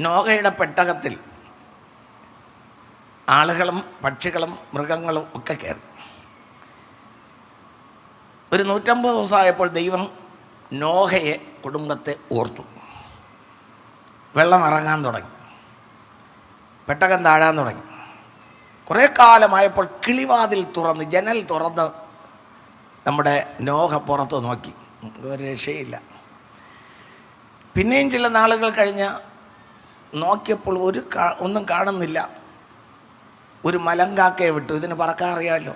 നോഗയുടെ പെട്ടകത്തിൽ ആളുകളും പക്ഷികളും മൃഗങ്ങളും ഒക്കെ കയറി. ഒരു നൂറ്റമ്പത് ദിവസമായപ്പോൾ ദൈവം നോഹയെ കുടുംബത്തെ ഓർത്തു. വെള്ളം ഇറങ്ങാൻ തുടങ്ങി. പെട്ടകം താഴാൻ തുടങ്ങി. കുറേ കാലമായപ്പോൾ കിളിവാതിൽ തുറന്ന് ജനൽ തുറന്ന് നമ്മുടെ നോഹ പുറത്ത് നോക്കി. ഒരു രക്ഷയില്ല. പിന്നെയും ചില നാളുകൾ കഴിഞ്ഞ് നോക്കിയപ്പോൾ ഒരു ഒന്നും കാണുന്നില്ല. ഒരു മലങ്കാക്കയെ വിട്ടു. ഇതിന് പറക്കാൻ അറിയാമല്ലോ.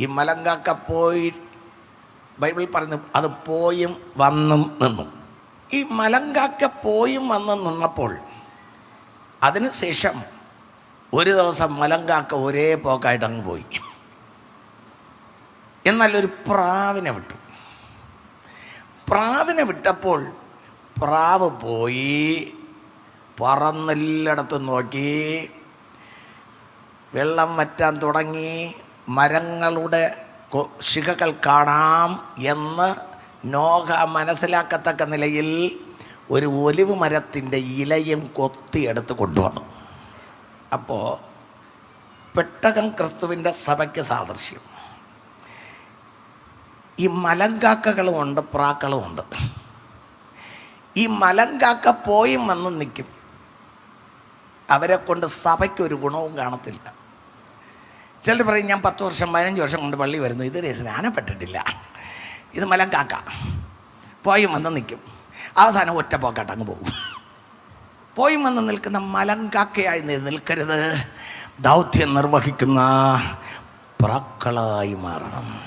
ഈ മലങ്കാക്ക പോയി ബൈബിൾ പറഞ്ഞു അത് പോയും വന്നും നിന്നു. ഈ മലങ്കാക്ക പോയും വന്നും നിന്നപ്പോൾ അതിനുശേഷം ഒരു ദിവസം മലങ്കാക്ക ഒരേ പോക്കായിട്ട് അങ്ങ് പോയി. എന്നാൽ ഒരു പ്രാവിനെ വിട്ടു. പ്രാവിനെ വിട്ടപ്പോൾ പ്രാവ് പോയി. പറന്നെല്ലായിടത്തും നോക്കി. വെള്ളം വറ്റാൻ തുടങ്ങി. മരങ്ങളുടെ ശിഖകൾ കാണാം എന്ന് നോഹ മനസ്സിലാക്കത്തക്ക നിലയിൽ ഒരു ഒലിവ് മരത്തിന്റെ ഇലയും കൊത്തി കൊത്തിയെടുത്ത് കൊണ്ടുവന്നു. അപ്പോൾ പെട്ടകം ക്രിസ്തുവിന്റെ സഭയ്ക്ക് സാദൃശ്യം. ഈ മലങ്കാക്കകളുമുണ്ട് പ്രാക്കളുമുണ്ട് ഈ മലങ്കാക്ക പോയും വന്ന് നിൽക്കും. അവരെ കൊണ്ട് സഭയ്ക്ക് ഒരു ഗുണവും കാണത്തില്ല. ചിലർ പറയും ഞാൻ പത്ത് വർഷം പതിനഞ്ച് വർഷം കൊണ്ട് പള്ളി വരുന്നു. ഇതുവരെ സ്നാനപ്പെട്ടിട്ടില്ല. ഇത് മലങ്കാക്ക പോയി വന്ന് നിൽക്കും. അവസാനം ഒറ്റ പോക്കാട്ട് അങ്ങ് പോകും. പോയി വന്ന് നിൽക്കുന്ന മലങ്കാക്കയായി കാക്കയായി നിൽക്കരുത്. ദൗത്യം നിർവഹിക്കുന്ന പ്രാക്കളായി മാറണം.